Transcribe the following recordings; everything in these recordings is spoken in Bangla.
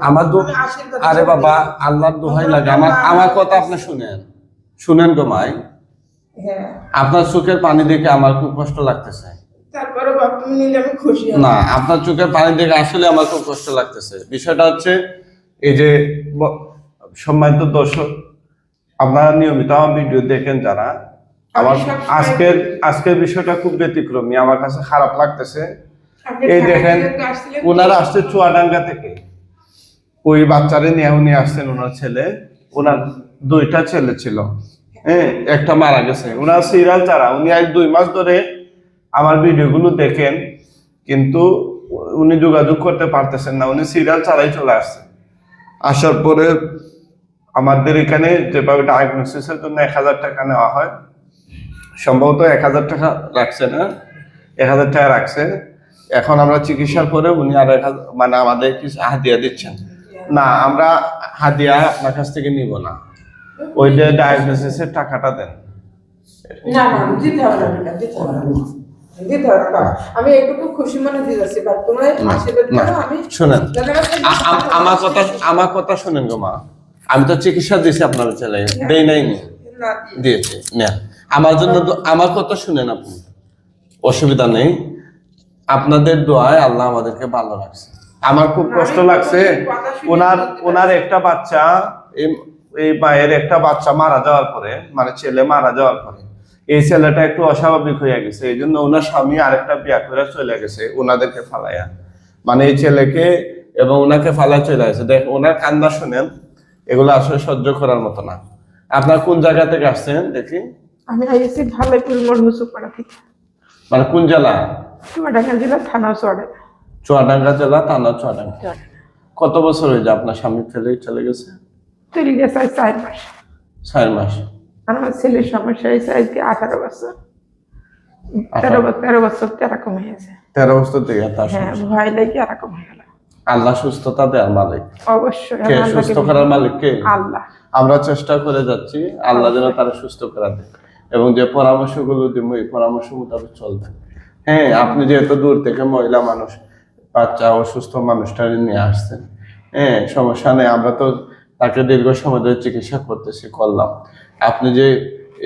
আমার আরে বাবা আল্লাহর দোহাই লাগে। আমার আমার কথা আপনি শুনেন। শুনেন গো মাই। হ্যাঁ। আপনার চোখের পানি দেখে আমার খুব কষ্ট লাগতেছে। না আপনার চোখের পানি দেখে আসলে আমার খুব কষ্ট লাগতেছে। বিষয়টা হচ্ছে এই যে সম্মানিত দর্শক আপনারা নিয়মিত আমার ভিডিও দেখেন যারা। আমার আজকের আজকের বিষয়টা খুব ব্যতিক্রমী। আমার কাছে খারাপ লাগতেছে। এই দেখেন ওনারা আসছে চুয়াডাঙ্গা থেকে। ওই বাচ্চারে নিয়ে উনি আসছেন ওনার ছেলে। ওনার দুইটা ছেলে ছিল। হ্যাঁ একটা মারা গেছে। ওনার সিরিয়াল যারা উনি আজ দুই মাস ধরে আমার ভিডিওগুলো দেখেন কিন্তু উনি যোগাযোগ করতে পারতেছেন না। উনি সিরিয়াল ছাড়াই চলে আসছেন আসার পরে আমাদের এখানে যেভাবে ডায়াগনোসিসের জন্য এক হাজার টাকা নেওয়া হয় সম্ভবত এক হাজার টাকা রাখছে না এক হাজার টাকা রাখছে। এখন আমরা চিকিৎসার পরে উনি আর মানে আমাদের কিছু হাদিয়া দিচ্ছেন। না আমরা হাদিয়া আপনার কাছ থেকে নিব না। ওই যে ডায়াগনোসিসের টাকাটা দেন। না না দিতে হবে না দিতে হবে দিতে হবে না। আমি এইটুকু খুশি মনে দিয়ে যাচ্ছি বাপ তোমার আশীর্বাদ করো আমি শোনেন। যাদের কাছে আ- আ- আমার কথা আমার কথা শোনেন গো মা। আমি তো চিকিৎসা দিয়েছি আপনার ছেলে দেই নাই নি। না দিয়ে- দিয়েছে না আমার জন্য তো- আমার কথা শুনেন আপনি। অসুবিধা নেই। আপনাদের দোয়ায় আল্লাহ আমাদেরকে ভালো রাখছে। আমার খুব কষ্ট লাগছে। ওনার ওনার একটা বাচ্চা এই- মায়ের একটা বাচ্চা মারা যাওয়ার পরে মানে ছেলে মারা যাওয়ার পরে এই ছেলেটা একটু অস্বাভাবিক হয়ে গেছে। এই জন্য ওনার স্বামী আরেকটা বিয়া করে চলে গেছে ওনাদেরকে ফালাইয়া। মানে এই ছেলেকে এবং ওনাকে ফালা চলে গেছে। দেখ ওনার কান্না শুনেন এগুলো আসলে সহ্য করার মতো না। আপনার কোন জায়গা থেকে আসছেন? দেখি। আমি আইসি ভালোইপুর মোড় হুসুপাড়া থেকে। মানে কোন জেলা? চুয়াডাঙ্গা জেলা থানা চড়ে চুয়াডাঙ্গা জেলা থানা চুয়াডাঙ্গা। কত বছর হয়েছে আপনার স্বামী ফেলে চলে গেছে? চলে গেছে আজ চার মাস। চার মাস। আর আমার ছেলের সমস্যা হয়েছে আজকে আঠারো বছর। তেরো বছর এরকম হয়েছে তেরো বছর থেকে হ্যাঁ ভয় লেগে এরকম হয়ে গেল। আল্লাহ সুস্থতা দেওয়ার মালিক। অবশ্যই কে সুস্থ করার মালিক কে? আল্লাহ। আমরা চেষ্টা করে যাচ্ছি আল্লাহ যেন তারা সুস্থ করা দেয়। এবং যে পরামর্শগুলো দিব এই পরামর্শ মোতাবেক চলবে। হ্যাঁ আপনি যেহেতু দূর থেকে মহিলা মানুষ বাচ্চা অসুস্থ মানুষটা নিয়ে আসছেন। হ্যাঁ সমস্যা নেই আমরা তো তাকে দীর্ঘ সময় ধরে চিকিৎসা করতেছি করলাম। আপনি যে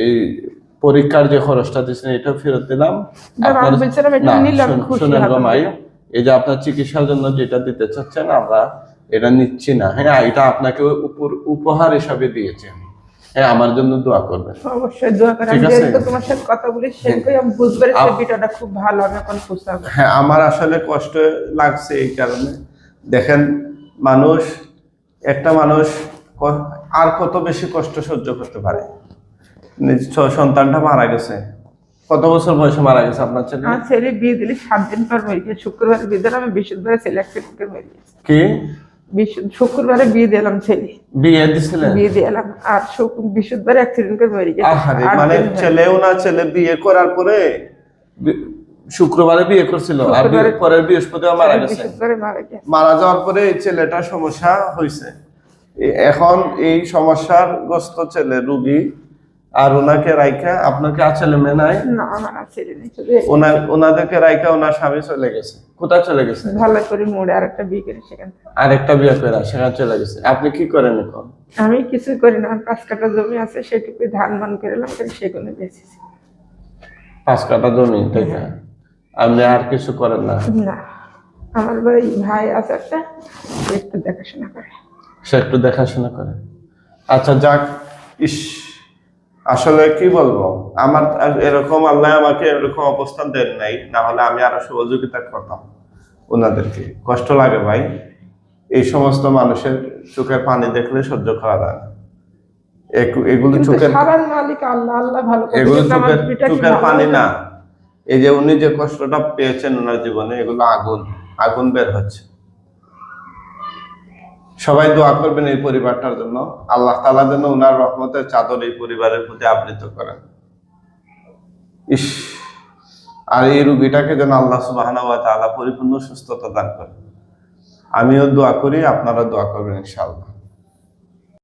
এই পরীক্ষার যে খরচটা দিচ্ছেন এটা ফেরত দিলাম। শুনেন হব। গো মাই, এই যে আপনার চিকিৎসার জন্য যেটা দিতে চাচ্ছেন আমরা এটা নিচ্ছি না। হ্যাঁ এটা আপনাকে উপহার হিসাবে দিয়েছে হ্যাঁ আমার জন্য দোয়া করবেন। অবশ্যই দোয়া করে ঠিক আছে। তোমার সাথে কথা বলি সেটাই আমি বুঝতে পেরেছি ভিডিওটা খুব ভালো আমি এখন পারব হ্যাঁ আমার আসলে কষ্ট লাগছে এই কারণে। দেখেন মানুষ একটা মানুষ আর কত বেশি কষ্ট সহ্য করতে পারে? সন্তানটা মারা গেছে। কত বছর বয়সে মারা গেছে আপনার ছেলে? আমার ছেলে বিয়ে দিলে সাত দিন পর গিয়ে শুক্রবারে বিয়ে দিলাম আমি বৃহস্পতিবারে ছেলে করে মরে গেছে কি? শুক্রবারে বিয়ে দিলাম ছেলে। বিয়ে দিছিলেন? বিয়ে দিলাম আর অ্যাক্সিডেন্ট করে মরে গেছে। মানে ছেলেও না ছেলে বিয়ে করার পরে? শুক্রবারে বিয়ে করছিল আর বিয়ে- শুক্রবারে- পরের বৃহস্পতিবার মারা গেছে। মারা যাওয়ার পরে এই ছেলেটার সমস্যা হয়েছে এখন এই সমস্যার গ্রস্ত ছেলে রুগী আর ওনাকে রাইখা আপনাকে আর ছেলে মেয়ে নাই? না আমার ছেলে নেই ওনার ওনাদেরকে রাইখা ওনার স্বামী চলে গেছে। কোথায় চলে গেছে? ভালো করে মোড়ে আর একটা বিয়ে করে সেখান আরেকটা বিয়ে করে সেখানে চলে গেছে। আপনি কি করেন এখন? আমি কিছু করি না পাঁচ কাটা জমি আছে সেটুকু ধান মান করলাম করে সেগুলো বেঁচেছি। পাঁচ কাটা জমি থেকে আপনি আর কিছু করেন না? না আমার ভাই ভাই আছে একটা একটু দেখাশোনা করে। সে একটু দেখাশোনা করে। আচ্ছা যাক ইস। আসলে কি বলব? আমার এরকম আল্লাহ আমাকে এরকম অবস্থান দেন নাই না হলে আমি আরও সহযোগিতা করতাম ওনাদেরকে। কষ্ট লাগে ভাই। এই সমস্ত মানুষের চোখের পানি দেখলে সহ্য করা যায় না। এগুলো চোখের এগুলো চোখের চোখের পানি না। এই যে উনি যে কষ্টটা পেয়েছেন ওনার জীবনে এগুলো আগুন আগুন বের হচ্ছে। সবাই দোয়া করবেন এই পরিবারটার জন্য। আল্লাহ তালা যেন ওনার রহমতের চাদর এই পরিবারের প্রতি আবৃত করেন। ইস, আর এই রুগীটাকে যেন আল্লাহ সুবাহ পরিপূর্ণ সুস্থতা দান করেন। আমিও দোয়া করি আপনারা দোয়া করবেন ইনশাআল্লাহ।